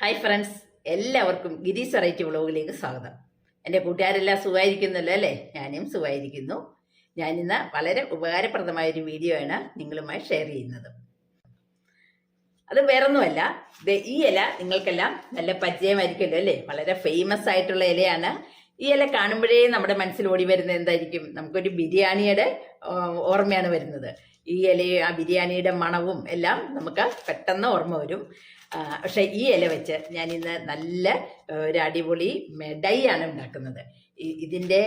Hi friends എല്ലാവർക്കും ഗിരീസ് variety വ്ളോഗിലേക്ക് സ്വാഗതം. എന്റെ കൂട്ടുകാരെല്ലാം സുഖമായിരിക്കുന്നല്ലോ അല്ലേ? ഞാനും സുഖമായിരിക്കുന്നു. ഞാനിന്ന് വളരെ ഉപകാരപ്രദമായൊരു വീഡിയോ ആണ് നിങ്ങളുമായി ഷെയർ ചെയ്യുന്നത്. അത് വേറൊന്നുമല്ല ഈ ഇല നിങ്ങൾക്കെല്ലാം നല്ല പരിചയമായിരിക്കുമല്ലോ അല്ലേ? വളരെ ഫേമസ് ആയിട്ടുള്ള ഇലയാണ്. ഈ ഇല കാണുമ്പോഴേ നമ്മുടെ മനസ്സിൽ ഓടി വരുന്നത് എന്തായിരിക്കും? നമുക്കൊരു ബിരിയാണിയുടെ ഓർമ്മയാണ് വരുന്നത്. ഈ ഇലയും ആ ബിരിയാണിയുടെ മണവും എല്ലാം നമുക്ക് പെട്ടെന്ന് ഓർമ്മ വരും. പക്ഷേ ഈ ഇല വെച്ച് ഞാൻ ഇന്ന് നല്ല ഒരു അടിപൊളി മെ- ഡൈ ആണ് ഉണ്ടാക്കുന്നത് ഇതിന്റെ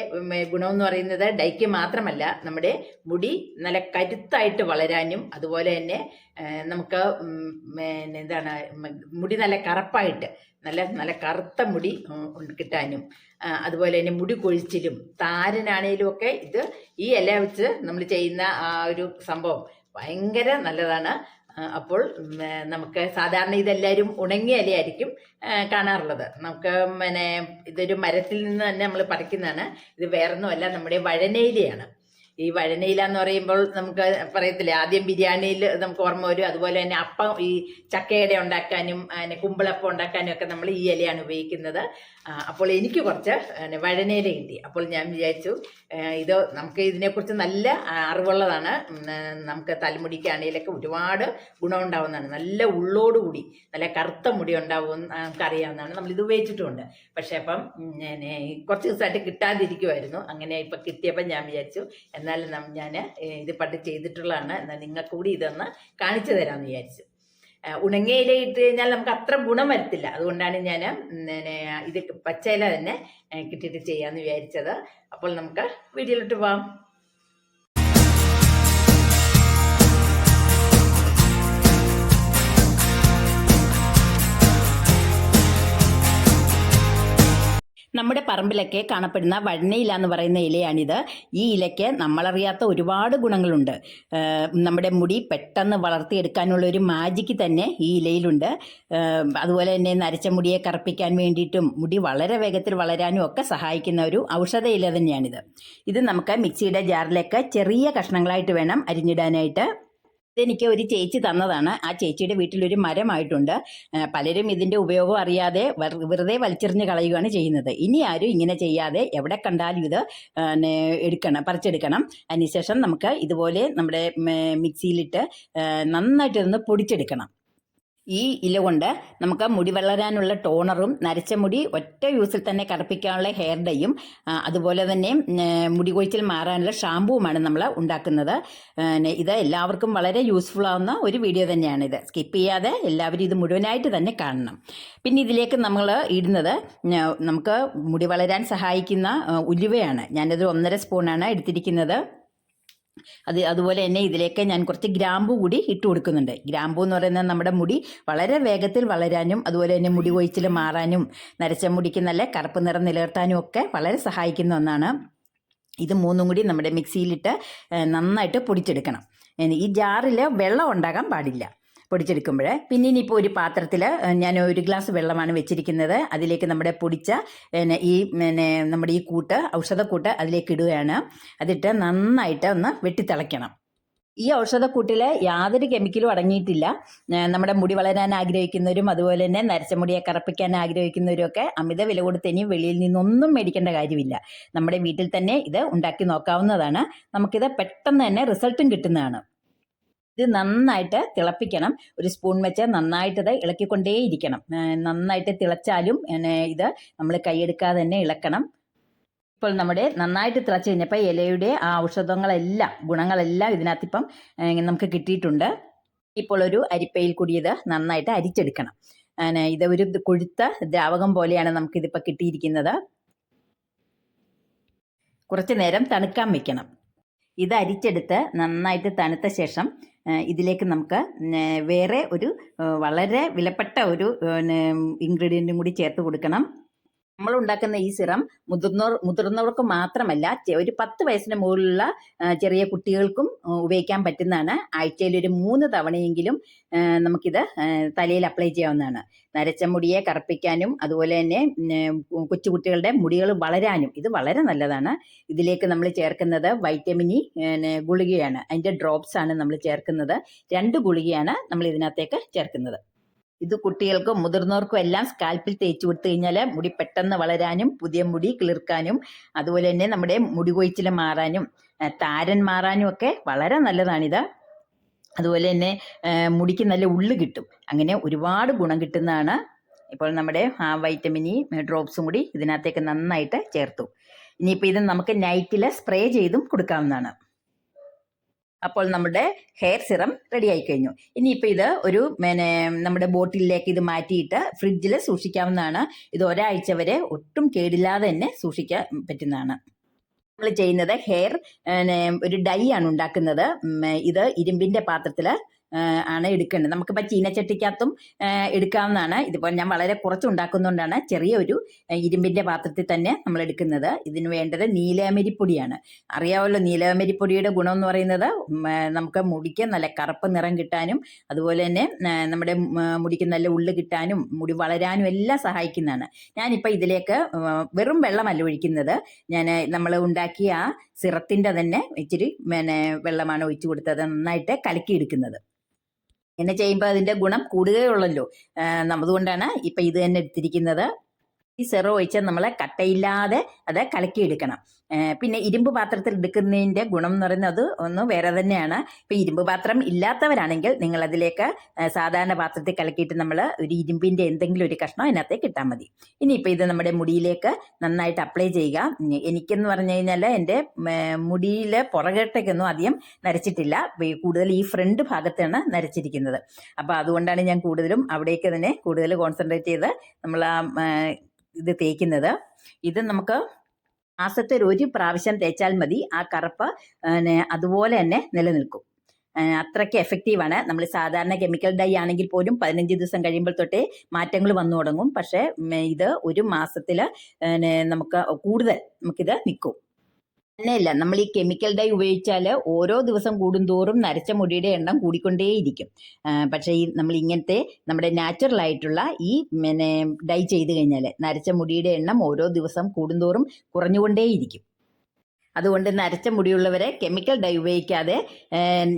ഗുണമെന്ന് പറയുന്നത് ഡൈക്ക് മാത്രമല്ല നമ്മുടെ മുടി നല്ല കരുത്തായിട്ട് വളരാനും അതുപോലെ തന്നെ നമുക്ക് എന്താണ് മുടി നല്ല കറുപ്പായിട്ട് നല്ല നല്ല കറുത്ത മുടി കിട്ടാനും. അതുപോലെ തന്നെ മുടി കൊഴിച്ചിലും താരനാണേലും ഒക്കെ ഇത് ഈ ഇല വെച്ച് നമ്മൾ ചെയ്യുന്ന ആ ഒരു സംഭവം ഭയങ്കര നല്ലതാണ്. അപ്പോൾ നമുക്ക് സാധാരണ ഇതെല്ലാവരും ഉണങ്ങിയ ഇലയായിരിക്കും കാണാറുള്ളത്. നമുക്ക് പിന്നെ ഇതൊരു മരത്തിൽ നിന്ന് തന്നെ നമ്മൾ പറിക്കുന്നതാണ്. ഇത് വേറൊന്നുമല്ല നമ്മുടെ വഴനയിലയാണ്. ഈ വഴനയില എന്ന് പറയുമ്പോൾ നമുക്ക് പറയത്തില്ലേ ആദ്യം ബിരിയാണിയിൽ നമുക്ക് ഓർമ്മ വരും. അതുപോലെ തന്നെ അപ്പം ഈ ചക്കയുടെ ഉണ്ടാക്കാനും പിന്നെ കുമ്പിളപ്പം ഉണ്ടാക്കാനും ഒക്കെ നമ്മൾ ഈ ഇലയാണ് ഉപയോഗിക്കുന്നത്. അപ്പോൾ എനിക്ക് കുറച്ച് വഴനയില കിട്ടി. അപ്പോൾ ഞാൻ വിചാരിച്ചു ഇത് നമുക്ക് ഇതിനെക്കുറിച്ച് നല്ല അറിവുള്ളതാണ്. നമുക്ക് തലമുടിക്കാണെങ്കിലൊക്കെ ഒരുപാട് ഗുണമുണ്ടാവുന്നതാണ്. നല്ല ഉള്ളോടുകൂടി നല്ല കറുത്ത മുടി ഉണ്ടാവും നമുക്കറിയാവുന്നതാണ്. നമ്മൾ ഇത് ഉപയോഗിച്ചിട്ടുമുണ്ട് പക്ഷേ അപ്പം ഞാൻ കുറച്ച് ദിവസമായിട്ട് കിട്ടാതിരിക്കുമായിരുന്നു അങ്ങനെ ഇപ്പം കിട്ടിയപ്പോൾ ഞാൻ വിചാരിച്ചു എന്നാലും ഞാൻ ഇത് പണ്ട് ചെയ്തിട്ടുള്ളതാണ്. എന്നാൽ നിങ്ങൾക്ക് കൂടി ഇതൊന്ന് കാണിച്ചു തരാമെന്ന് വിചാരിച്ചു. ഉണങ്ങിയ ഇല ഇട്ട് കഴിഞ്ഞാൽ നമുക്ക് അത്ര ഗുണം വരത്തില്ല. അതുകൊണ്ടാണ് ഞാൻ ഇത് പച്ചയില തന്നെ കിട്ടിയിട്ട് ചെയ്യാമെന്ന് വിചാരിച്ചത്. അപ്പോൾ നമുക്ക് വീഡിയോയിലോട്ട് പോവാം. പറമ്പിലൊക്കെ കാണപ്പെടുന്ന വഴനയില എന്ന് പറയുന്ന ഇലയാണിത്. ഈ ഇലയ്ക്ക് നമ്മളറിയാത്ത ഒരുപാട് ഗുണങ്ങളുണ്ട്. നമ്മുടെ മുടി പെട്ടെന്ന് വളർത്തിയെടുക്കാനുള്ള ഒരു മാജിക്ക് തന്നെ ഈ ഇലയിലുണ്ട്. അതുപോലെ തന്നെ നരച്ച മുടിയെ കറുപ്പിക്കാൻ വേണ്ടിയിട്ടും മുടി വളരെ വേഗത്തിൽ വളരാനും ഒക്കെ സഹായിക്കുന്ന ഒരു ഔഷധ ഇല തന്നെയാണിത്. ഇത് നമുക്ക് മിക്സിയുടെ ജാറിലേക്ക് ചെറിയ കഷ്ണങ്ങളായിട്ട് വേണം അരിഞ്ഞിടാനായിട്ട്. ഇതെനിക്ക് ഒരു ചേച്ചി തന്നതാണ്. ആ ചേച്ചിയുടെ വീട്ടിലൊരു മരമായിട്ടുണ്ട്. പലരും ഇതിന്റെ ഉപയോഗം അറിയാതെ വെറുതെ വലിച്ചെറിഞ്ഞ് കളയുകയാണ് ചെയ്യുന്നത്. ഇനി ആരും ഇങ്ങനെ ചെയ്യാതെ എവിടെ കണ്ടാലും ഇത് എടുക്കണം പറിച്ചെടുക്കണം. അതിനുശേഷം നമുക്ക് ഇതുപോലെ നമ്മുടെ മിക്സിയിലിട്ട് ആ, നന്നായിട്ട് ഇതൊന്ന് പൊടിച്ചെടുക്കണം. ഈ ഇല കൊണ്ട് നമുക്ക് മുടി വളരാനുള്ള ടോണറും നരച്ച മുടി ഒറ്റ യൂസിൽ തന്നെ കറുപ്പിക്കാനുള്ള ഹെയർ ഡേയും അതുപോലെ തന്നെ മുടി കൊഴിച്ചിൽ മാറാനുള്ള ഷാമ്പുവുമാണ് നമ്മൾ ഉണ്ടാക്കുന്നത്. ഇത് എല്ലാവർക്കും വളരെ യൂസ്ഫുൾ ആവുന്ന ഒരു വീഡിയോ തന്നെയാണ് ഇത് സ്കിപ്പ് ചെയ്യാതെ എല്ലാവരും ഇത് മുഴുവനായിട്ട് തന്നെ കാണണം. പിന്നെ ഇതിലേക്ക് നമ്മൾ ഇടുന്നത് നമുക്ക് മുടി വളരാൻ സഹായിക്കുന്ന ഉലുവയാണ്. ഞാനത് ഒന്നര സ്പൂണാണ് എടുത്തിരിക്കുന്നത്. അത് അതുപോലെ തന്നെ ഇതിലേക്ക് ഞാൻ കുറച്ച് ഗ്രാമ്പു കൂടി ഇട്ട് കൊടുക്കുന്നുണ്ട്. ഗ്രാമ്പു എന്ന് പറയുന്നത് നമ്മുടെ മുടി വളരെ വേഗത്തിൽ വളരാനും അതുപോലെ തന്നെ മുടി കൊഴിച്ചിൽ മാറാനും നരച്ച മുടിക്ക് നല്ല കറുപ്പ് നിറം നിലനിർത്താനും ഒക്കെ വളരെ സഹായിക്കുന്ന ഒന്നാണ്. ഇത് മൂന്നും കൂടി നമ്മുടെ മിക്സിയിലിട്ട് നന്നായിട്ട് പൊടിച്ചെടുക്കണം. ഈ ജാറിൽ വെള്ളം ഉണ്ടാകാൻ പാടില്ല. പൊടിച്ചെടുക്കുമ്പോൾ. പിന്നെ ഇനിയിപ്പോൾ ഒരു പാത്രത്തിൽ ഞാൻ ഒരു ഗ്ലാസ് വെള്ളമാണ് വെച്ചിരിക്കുന്നത്. അതിലേക്ക് നമ്മുടെ പൊടിച്ച പിന്നെ ഈ പിന്നെ നമ്മുടെ ഈ കൂട്ട് ഔഷധക്കൂട്ട് അതിലേക്ക് ഇടുകയാണ്. അതിട്ട് നന്നായിട്ട് ഒന്ന് വെട്ടിത്തിളയ്ക്കണം. ഈ ഔഷധക്കൂട്ടിൽ യാതൊരു കെമിക്കലും അടങ്ങിയിട്ടില്ല. നമ്മുടെ മുടി വളരാൻ ആഗ്രഹിക്കുന്നവരും അതുപോലെ തന്നെ നരച്ച മുടിയെ കറപ്പിക്കാൻ ആഗ്രഹിക്കുന്നവരും ഒക്കെ അമിത വില കൊടുത്ത് ഇനി വെളിയിൽ നിന്നൊന്നും മേടിക്കേണ്ട കാര്യമില്ല. നമ്മുടെ വീട്ടിൽ തന്നെ ഇത് ഉണ്ടാക്കി നോക്കാവുന്നതാണ്. നമുക്കിത് പെട്ടെന്ന് തന്നെ റിസൾട്ടും കിട്ടുന്നതാണ്. ഇത് നന്നായിട്ട് തിളപ്പിക്കണം. ഒരു സ്പൂൺ വെച്ച് നന്നായിട്ട് ഇത് ഇളക്കിക്കൊണ്ടേയിരിക്കണം. നന്നായിട്ട് തിളച്ചാലും ഇത് നമ്മൾ കൈയെടുക്കാതെ തന്നെ ഇളക്കണം. ഇപ്പോൾ നമ്മുടെ നന്നായിട്ട് തിളച്ച് കഴിഞ്ഞപ്പോൾ ഇലയുടെ ആ ഔഷധങ്ങളെല്ലാം ഗുണങ്ങളെല്ലാം ഇതിനകത്ത് ഇപ്പം ഏഹ് നമുക്ക് കിട്ടിയിട്ടുണ്ട്. ഇപ്പോൾ ഒരു അരിപ്പയിൽ കൂടി ഇത് നന്നായിട്ട് അരിച്ചെടുക്കണം. ഇത് ഒരു കൊഴുത്ത ദ്രാവകം പോലെയാണ് നമുക്കിതിപ്പോൾ കിട്ടിയിരിക്കുന്നത്. കുറച്ച് നേരം തണുക്കാൻ വെക്കണം. ഇത് അരിച്ചെടുത്ത് നന്നായിട്ട് തണുത്ത ശേഷം ഇതിലേക്ക് നമുക്ക് വേറെ ഒരു വളരെ വിലപ്പെട്ട ഒരു ഇൻഗ്രീഡിയന്റും കൂടി ചേർത്ത് കൊടുക്കണം. നമ്മൾ ഉണ്ടാക്കുന്ന ഈ സിറം മുതിർന്നവർ മുതിർന്നവർക്ക് മാത്രമല്ല ഒരു പത്ത് വയസ്സിന് മുകളിലുള്ള ചെറിയ കുട്ടികൾക്കും ഉപയോഗിക്കാൻ പറ്റുന്നതാണ്. ആഴ്ചയിൽ ഒരു മൂന്ന് തവണയെങ്കിലും നമുക്കിത് തലയിൽ അപ്ലൈ ചെയ്യാവുന്നതാണ്. നരച്ച മുടിയെ കറുപ്പിക്കാനും അതുപോലെ തന്നെ കൊച്ചുകുട്ടികളുടെ മുടികൾ വളരാനും ഇത് വളരെ നല്ലതാണ്. ഇതിലേക്ക് നമ്മൾ ചേർക്കുന്നത് വൈറ്റമിനി ഗുളികയാണ്. അതിന്റെ ഡ്രോപ്സ് ആണ് നമ്മൾ ചേർക്കുന്നത്. രണ്ട് ഗുളികയാണ് നമ്മൾ ഇതിനകത്തേക്ക് ചേർക്കുന്നത്. ഇത് കുട്ടികൾക്കും മുതിർന്നവർക്കും എല്ലാം സ്കാൽപ്പിൽ തേച്ച് കൊടുത്തു കഴിഞ്ഞാൽ മുടി പെട്ടെന്ന് വളരാനും പുതിയ മുടി കിളിർക്കാനും അതുപോലെ തന്നെ നമ്മുടെ മുടി കൊഴിച്ചിൽ മാറാനും താരൻ മാറാനും ഒക്കെ വളരെ നല്ലതാണിത്. അതുപോലെ തന്നെ മുടിക്ക് നല്ല ഉള്ളു കിട്ടും. അങ്ങനെ ഒരുപാട് ഗുണം കിട്ടുന്നതാണ് ഇപ്പോൾ നമ്മുടെ ആ വൈറ്റമിൻ ഇ ഡ്രോപ്സും കൂടി ഇതിനകത്തേക്ക് നന്നായിട്ട് ചേർത്തു. ഇനിയിപ്പോൾ ഇത് നമുക്ക് നൈറ്റിൽ സ്പ്രേ ചെയ്തും കൊടുക്കാവുന്നതാണ്. അപ്പോൾ നമ്മുടെ ഹെയർ സിറം റെഡി ആയി കഴിഞ്ഞു. ഇനിയിപ്പോൾ ഇത് ഒരു പിന്നെ നമ്മുടെ ബോട്ടിലേക്ക് ഇത് മാറ്റിയിട്ട് ഫ്രിഡ്ജിൽ സൂക്ഷിക്കാവുന്നതാണ്. ഇത് ഒരാഴ്ച വരെ ഒട്ടും കേടില്ലാതെ തന്നെ സൂക്ഷിക്കാൻ പറ്റുന്നതാണ്. നമ്മൾ ചെയ്യുന്നത് ഹെയർ ഒരു ഡൈ ആണ് ഉണ്ടാക്കുന്നത്. ഇത് ഇരുമ്പിന്റെ പാത്രത്തിൽ ആണ് എടുക്കേണ്ടത്. നമുക്കിപ്പോൾ ചീനച്ചട്ടിക്കകത്തും എടുക്കാവുന്നതാണ്. ഇതിപ്പോൾ ഞാൻ വളരെ കുറച്ച് ഉണ്ടാക്കുന്നതുകൊണ്ടാണ് ചെറിയൊരു ഒരു ഇരുമ്പിന്റെ പാത്രത്തിൽ തന്നെ നമ്മൾ എടുക്കുന്നത്. ഇതിന് വേണ്ടത് നീലമരിപ്പൊടിയാണ്. അറിയാമല്ലോ നീലമരിപ്പൊടിയുടെ ഗുണം എന്ന് പറയുന്നത് നമുക്ക് മുടിക്ക് നല്ല കറുപ്പ് നിറം കിട്ടാനും അതുപോലെ തന്നെ നമ്മുടെ മുടിക്ക് നല്ല ഉള്ളു കിട്ടാനും മുടി വളരാനും എല്ലാം സഹായിക്കുന്നതാണ്. ഞാനിപ്പോൾ ഇതിലേക്ക് വെറും വെള്ളമല്ല ഒഴിക്കുന്നത്. ഞാൻ നമ്മൾ ഉണ്ടാക്കിയ സിറത്തിന്റെ തന്നെ ഇച്ചിരി പിന്നെ വെള്ളമാണ് ഒഴിച്ചു കൊടുത്തത്. നന്നായിട്ട് കലക്കിയെടുക്കുന്നത്. ഇങ്ങനെ ചെയ്യുമ്പോൾ അതിന്റെ ഗുണം കൂടുകയുള്ളല്ലോ. അതുകൊണ്ടാണ് ഇപ്പം ഇത് തന്നെ എടുത്തിരിക്കുന്നത്. ഈ സെറോ ഒഴിച്ചാൽ നമ്മൾ കട്ടയില്ലാതെ അത് കലക്കിയെടുക്കണം. പിന്നെ ഇരുമ്പ് പാത്രത്തിൽ എടുക്കുന്നതിന്റെ ഗുണം എന്ന് പറയുന്നത് ഒന്ന് വേറെ തന്നെയാണ്. ഇപ്പം ഇരുമ്പ് പാത്രം ഇല്ലാത്തവരാണെങ്കിൽ നിങ്ങൾ അതിലേക്ക് സാധാരണ പാത്രത്തിൽ കലക്കിയിട്ട് നമ്മൾ ഒരു ഇരുമ്പിന്റെ എന്തെങ്കിലും ഒരു കഷ്ണം അതിനകത്തേക്ക് ഇട്ടാൽ മതി. ഇനിയിപ്പോൾ ഇത് നമ്മുടെ മുടിയിലേക്ക് നന്നായിട്ട് അപ്ലൈ ചെയ്യുക. എനിക്കെന്ന് പറഞ്ഞു കഴിഞ്ഞാൽ എന്റെ മുടിയിൽ പുറകോട്ടേക്കൊന്നും അധികം നരച്ചിട്ടില്ല. കൂടുതൽ ഈ ഫ്രണ്ട് ഭാഗത്താണ് നരച്ചിരിക്കുന്നത്. അപ്പോൾ അതുകൊണ്ടാണ് ഞാൻ കൂടുതലും അവിടേക്ക് തന്നെ കൂടുതൽ കോൺസെൻട്രേറ്റ് ചെയ്ത് നമ്മൾ ആ, ഇത് തേക്കുന്നത്. ഇത് നമുക്ക് മാസത്തിൽ ഒരു പ്രാവശ്യം തേച്ചാൽ മതി. ആ കറുപ്പ് അതുപോലെ തന്നെ നിലനിൽക്കും. അത്രയ്ക്ക് എഫക്റ്റീവാണ് നമ്മൾ സാധാരണ കെമിക്കൽ ഡൈ ആണെങ്കിൽ പോലും പതിനഞ്ച് ദിവസം കഴിയുമ്പോൾ തൊട്ടേ മാറ്റങ്ങൾ വന്നു തുടങ്ങും. പക്ഷേ ഇത് ഒരു മാസത്തിൽ നമുക്ക് കൂടുതൽ നമുക്കിത് നിൽക്കും. തന്നെയല്ല നമ്മൾ ഈ കെമിക്കൽ ഡൈ ഉപയോഗിച്ചാൽ ഓരോ ദിവസം കൂടുന്തോറും നരച്ച മുടിയുടെ എണ്ണം കൂടിക്കൊണ്ടേയിരിക്കും. പക്ഷേ ഈ നമ്മൾ ഇങ്ങനത്തെ നമ്മുടെ നാച്ചുറൽ ആയിട്ടുള്ള ഈ പിന്നെ ഡൈ ചെയ്ത് കഴിഞ്ഞാൽ നരച്ച മുടിയുടെ എണ്ണം ഓരോ ദിവസം കൂടുന്തോറും കുറഞ്ഞുകൊണ്ടേയിരിക്കും. അതുകൊണ്ട് നരച്ച മുടിയുള്ളവരെ കെമിക്കൽ ഡൈ ഉപയോഗിക്കാതെ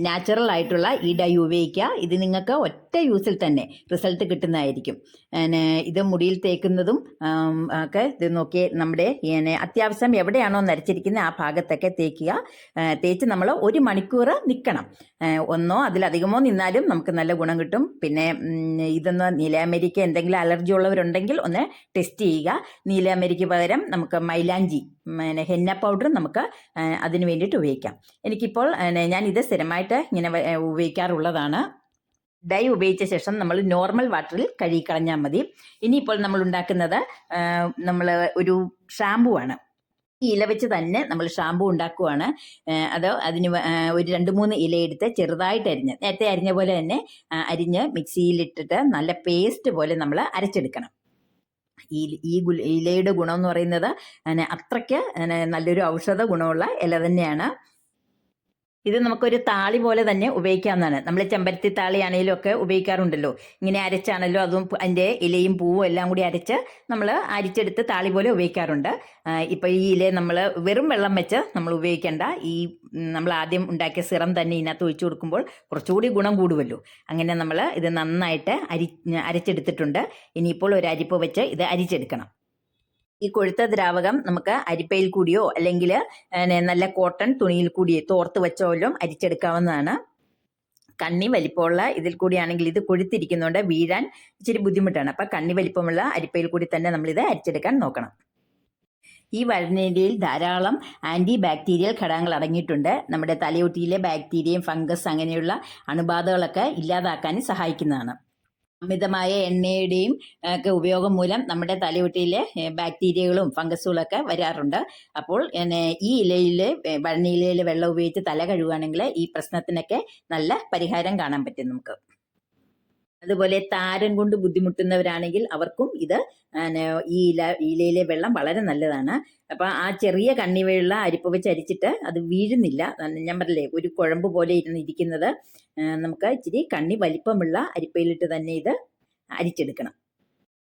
നാച്ചുറൽ ആയിട്ടുള്ള ഈ ഡൈ ഉപയോഗിക്കുക. ഇത് നിങ്ങൾക്ക് ഒറ്റ യൂസിൽ തന്നെ റിസൾട്ട് കിട്ടുന്നതായിരിക്കും. പിന്നെ ഇത് മുടിയിൽ തേക്കുന്നതും ഒക്കെ ഇത് നോക്കി നമ്മുടെ അത്യാവശ്യം എവിടെയാണോ നരച്ചിരിക്കുന്നത് ആ ഭാഗത്തൊക്കെ തേക്കുക. തേച്ച് നമ്മൾ ഒരു മണിക്കൂർ നിൽക്കണം. ഒന്നോ അതിലധികമോ നിന്നാലും നമുക്ക് നല്ല ഗുണം കിട്ടും. പിന്നെ ഇതൊന്ന് നീലാമരിക്ക് എന്തെങ്കിലും അലർജി ഉള്ളവരുണ്ടെങ്കിൽ ഒന്ന് ടെസ്റ്റ് ചെയ്യുക. നീലാമരിക്ക് പകരം നമുക്ക് മൈലാഞ്ചി പിന്നെ ഹെന്ന പൗഡർ നമുക്ക് അതിന് വേണ്ടിയിട്ട് ഉപയോഗിക്കാം. എനിക്കിപ്പോൾ ഞാൻ ഇത് സ്ഥിരമായിട്ട് ഇങ്ങനെ ഉപയോഗിക്കാറുള്ളതാണ്. ഡൈ ഉപയോഗിച്ച ശേഷം നമ്മൾ നോർമൽ വാട്ടറിൽ കഴുകിക്കളഞ്ഞാൽ മതി. ഇനിയിപ്പോൾ നമ്മൾ ഉണ്ടാക്കുന്നത് നമ്മൾ ഒരു ഷാമ്പു ആണ്. ഈ ഇല വെച്ച് തന്നെ നമ്മൾ ഷാമ്പു ഉണ്ടാക്കുവാണ്. അത് അതിന് ഒരു രണ്ട് മൂന്ന് ഇല എടുത്ത് ചെറുതായിട്ട് അരിഞ്ഞ് നേരത്തെ അരിഞ്ഞ പോലെ തന്നെ അരിഞ്ഞ് മിക്സിയിലിട്ടിട്ട് നല്ല പേസ്റ്റ് പോലെ നമ്മൾ അരച്ചെടുക്കണം. ഈ ഈ ഇലയുടെ ഗുണം എന്ന് പറയുന്നത് അത്രയ്ക്ക് നല്ലൊരു ഔഷധ ഗുണമുള്ള ഇല തന്നെയാണ്. ഇത് നമുക്കൊരു താളി പോലെ തന്നെ ഉപയോഗിക്കാവുന്നതാണ്. നമ്മൾ ചെമ്പരത്തി താളി ആണെങ്കിലും ഒക്കെ ഉപയോഗിക്കാറുണ്ടല്ലോ. ഇങ്ങനെ അരച്ചാണല്ലോ അതും അതിന്റെ ഇലയും പൂവും എല്ലാം കൂടി അരച്ച് നമ്മൾ അരിച്ചെടുത്ത് താളി പോലെ ഉപയോഗിക്കാറുണ്ട്. ഇപ്പോൾ ഈ ഇല നമ്മൾ വെറും വെള്ളം വെച്ച് നമ്മൾ ഉപയോഗിക്കേണ്ട. ഈ നമ്മൾ ആദ്യം ഉണ്ടാക്കിയ സിറം തന്നെ ഇതിനകത്ത് ഒഴിച്ചു കൊടുക്കുമ്പോൾ കുറച്ചുകൂടി ഗുണം കൂടുമല്ലോ അങ്ങനെ നമ്മൾ ഇത് നന്നായിട്ട് അരി അരച്ചെടുത്തിട്ടുണ്ട്. ഇനിയിപ്പോൾ ഒരു അരിപ്പ് വെച്ച് ഇത് അരിച്ചെടുക്കണം. ഈ കൊഴുത്ത ദ്രാവകം നമുക്ക് അരിപ്പയിൽ കൂടിയോ അല്ലെങ്കിൽ നല്ല കോട്ടൺ തുണിയിൽ കൂടി തോർത്ത് വെച്ചോലും അരിച്ചെടുക്കാവുന്നതാണ്. കണ്ണി വലിപ്പമുള്ള ഇതിൽ കൂടിയാണെങ്കിൽ ഇത് കൊഴുത്തിരിക്കുന്നതുകൊണ്ട് വീഴാൻ ഇച്ചിരി ബുദ്ധിമുട്ടാണ്. അപ്പം കണ്ണി വലിപ്പമുള്ള അരിപ്പയിൽ കൂടി തന്നെ ഇത് അരിച്ചെടുക്കാൻ നോക്കണം. ഈ വഴനയിലയിൽ ധാരാളം ആന്റി ബാക്ടീരിയൽ ഘടകങ്ങൾ അടങ്ങിയിട്ടുണ്ട്. നമ്മുടെ തലയൊട്ടിയിലെ ബാക്ടീരിയയും ഫംഗസ് അങ്ങനെയുള്ള അണുബാധകളൊക്കെ ഇല്ലാതാക്കാനും സഹായിക്കുന്നതാണ്. അമിതമായ എണ്ണയുടെയും ഒക്കെ ഉപയോഗം മൂലം നമ്മുടെ തലയൊട്ടിയിലെ ബാക്ടീരിയകളും ഫംഗസുകളൊക്കെ വരാറുണ്ട്. അപ്പോൾ ഈ ഇലയിൽ ഇലയിലെ വെള്ളം ഉപയോഗിച്ച് തല കഴുകുകയാണെങ്കിൽ ഈ പ്രശ്നത്തിനൊക്കെ നല്ല പരിഹാരം കാണാൻ പറ്റും നമുക്ക്. അതുപോലെ താരൻ കൊണ്ട് ബുദ്ധിമുട്ടുന്നവരാണെങ്കിൽ അവർക്കും ഇത് ഈ ഇല ഇലയിലെ വെള്ളം വളരെ നല്ലതാണ്. അപ്പോൾ ആ ചെറിയ കണ്ണിവയുള്ള അരിപ്പ് വെച്ച് അരിച്ചിട്ട് അത് വീഴുന്നില്ല. ഞാൻ പറഞ്ഞില്ലേ ഒരു കുഴമ്പ് പോലെ ഇരുന്ന് ഇരിക്കുന്നത്. നമുക്ക് ഇച്ചിരി കണ്ണി വലിപ്പമുള്ള അരിപ്പയിലിട്ട് തന്നെ ഇത് അരിച്ചെടുക്കണം.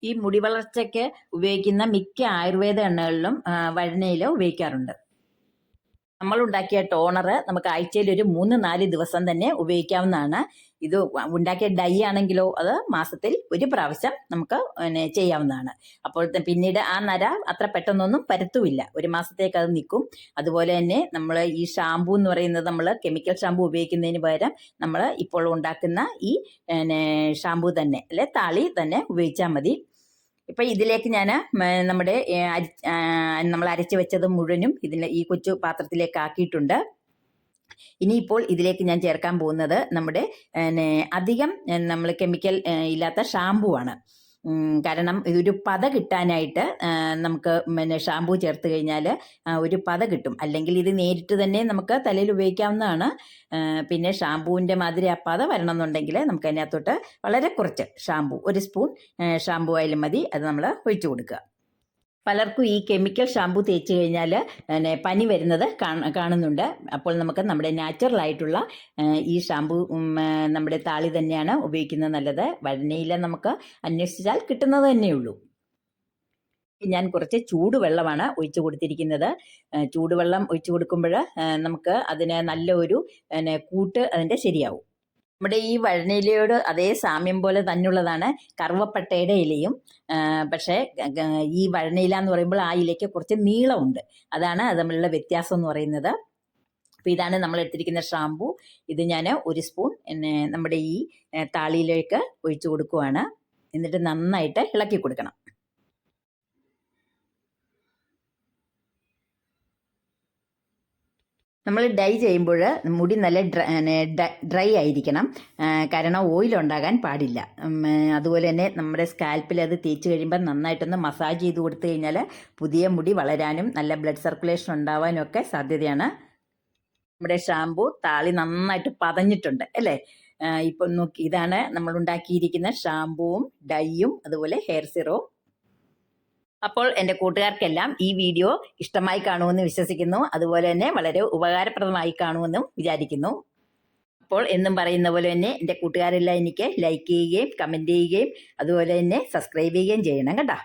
ഈ മുടി വളർച്ചയ്ക്ക് ഉപയോഗിക്കുന്ന മിക്ക ആയുർവേദ എണ്ണകളിലും വഴനയിലോ ഉപയോഗിക്കാറുണ്ട്. നമ്മൾ ഉണ്ടാക്കിയ ടോണർ നമുക്ക് ആഴ്ചയിൽ ഒരു മൂന്ന് നാല് ദിവസം തന്നെ ഉപയോഗിക്കാവുന്നതാണ്. ഇത് ഉണ്ടാക്കിയ ഡൈ ആണെങ്കിലോ അത് മാസത്തിൽ ഒരു പ്രാവശ്യം നമുക്ക് പിന്നെ ചെയ്യാവുന്നതാണ്. അപ്പോൾ പിന്നീട് ആ നര അത്ര പെട്ടെന്നൊന്നും പരത്തുമില്ല ഒരു മാസത്തേക്ക് അത് നിൽക്കും അതുപോലെ തന്നെ നമ്മൾ ഈ ഷാമ്പൂ എന്ന് പറയുന്നത് നമ്മൾ കെമിക്കൽ ഷാമ്പൂ ഉപയോഗിക്കുന്നതിന് പകരം നമ്മൾ ഇപ്പോൾ ഉണ്ടാക്കുന്ന ഈ പിന്നെ ഷാമ്പൂ തന്നെ അല്ലെ താളി തന്നെ ഉപയോഗിച്ചാൽ മതി. ഇപ്പം ഇതിലേക്ക് ഞാൻ നമ്മുടെ നമ്മൾ അരച്ച് വെച്ചത് മുഴുവനും ഇതിൽ ഈ കൊച്ചു പാത്രത്തിലേക്ക് ആക്കിയിട്ടുണ്ട്. ഇനിയിപ്പോൾ ഇതിലേക്ക് ഞാൻ ചേർക്കാൻ പോകുന്നത് നമ്മുടെ അധികം നമ്മൾ കെമിക്കൽ ഇല്ലാത്ത ഷാമ്പൂ ആണ്. കാരണം ഇതൊരു പത കിട്ടാനായിട്ട് നമുക്ക് പിന്നെ ഷാമ്പൂ ചേർത്ത് കഴിഞ്ഞാൽ ഒരു പത കിട്ടും. അല്ലെങ്കിൽ ഇത് നേരിട്ട് തന്നെ നമുക്ക് തലയിൽ ഉപയോഗിക്കാവുന്നതാണ്. പിന്നെ ഷാമ്പൂവിന്റെ മാതിരി ആ പത വരണം എന്നുണ്ടെങ്കിൽ നമുക്ക് അതിനകത്തോട്ട് വളരെ കുറച്ച് ഷാമ്പൂ ഒരു സ്പൂൺ ഷാമ്പൂ ആയാലും മതി. അത് നമ്മൾ ഒഴിച്ചു കൊടുക്കുക. പലർക്കും ഈ കെമിക്കൽ ഷാമ്പു തേച്ച് കഴിഞ്ഞാൽ പിന്നെ പനി വരുന്നത് കാണുന്നുണ്ട്. അപ്പോൾ നമുക്ക് നമ്മുടെ നാച്ചുറൽ ആയിട്ടുള്ള ഈ ഷാമ്പു നമ്മുടെ താളി തന്നെയാണ് ഉപയോഗിക്കുന്നത് നല്ലത്. വഴനയില നമുക്ക് അന്വേഷിച്ചാൽ കിട്ടുന്നത് തന്നെയുള്ളൂ ഞാൻ കുറച്ച് ചൂടുവെള്ളമാണ് ഒഴിച്ചു കൊടുത്തിരിക്കുന്നത്. ചൂടുവെള്ളം ഒഴിച്ചു കൊടുക്കുമ്പോൾ നമുക്ക് അതിന് നല്ലൊരു കൂട്ട് അതിന്റെ ശരിയാവും. നമ്മുടെ ഈ വഴനയിലയോട് അതേ സാമ്യം പോലെ തന്നെയുള്ളതാണ് കറുവപ്പട്ടയുടെ ഇലയും. പക്ഷേ ഈ വഴനയില എന്ന് പറയുമ്പോൾ ആ ഇലയ്ക്ക് കുറച്ച് നീളമുണ്ട്. അതാണ് അത് തമ്മിലുള്ള വ്യത്യാസം എന്ന് പറയുന്നത്. അപ്പോൾ ഇതാണ് നമ്മൾ എടുത്തിരിക്കുന്ന ഷാമ്പു ഇത് ഞാൻ ഒരു സ്പൂൺ നമ്മുടെ ഈ താളിയിലേക്ക് ഒഴിച്ചു കൊടുക്കുവാണ്. എന്നിട്ട് നന്നായിട്ട് ഇളക്കി കൊടുക്കണം. നമ്മൾ ഡൈ ചെയ്യുമ്പോൾ മുടി നല്ല ഡ്രൈ ആയിരിക്കണം. കാരണം ഓയിൽ ഉണ്ടാകാൻ പാടില്ല. അതുപോലെ തന്നെ നമ്മുടെ സ്കാൽപ്പിൽ അത് തേച്ച് കഴിയുമ്പോൾ നന്നായിട്ടൊന്ന് മസാജ് ചെയ്ത് കൊടുത്തു കഴിഞ്ഞാൽ പുതിയ മുടി വളരാനും നല്ല ബ്ലഡ് സർക്കുലേഷൻ ഉണ്ടാവാനും ഒക്കെ സാധ്യതയാണ്. നമ്മുടെ ഷാമ്പു താളി നന്നായിട്ട് പതഞ്ഞിട്ടുണ്ട് അല്ലേ? ഇപ്പം നോക്കി ഇതാണ് നമ്മൾ ഉണ്ടാക്കിയിരിക്കുന്ന ഷാമ്പുവും ഡൈയും അതുപോലെ ഹെയർ സിറവും. അപ്പോൾ എന്റെ കൂട്ടുകാർക്കെല്ലാം ഈ വീഡിയോ ഇഷ്ടമായി കാണുമെന്ന് വിശ്വസിക്കുന്നു. അതുപോലെ തന്നെ വളരെ ഉപകാരപ്രദമായി കാണുമെന്നും വിചാരിക്കുന്നു. അപ്പോൾ എന്നും പറയുന്ന പോലെ തന്നെ എന്റെ കൂട്ടുകാരെല്ലാം എനിക്ക് ലൈക്ക് ചെയ്യുകയും കമന്റ് ചെയ്യുകയും അതുപോലെ തന്നെ സബ്സ്ക്രൈബ് ചെയ്യുകയും ചെയ്യണം കേട്ടോ.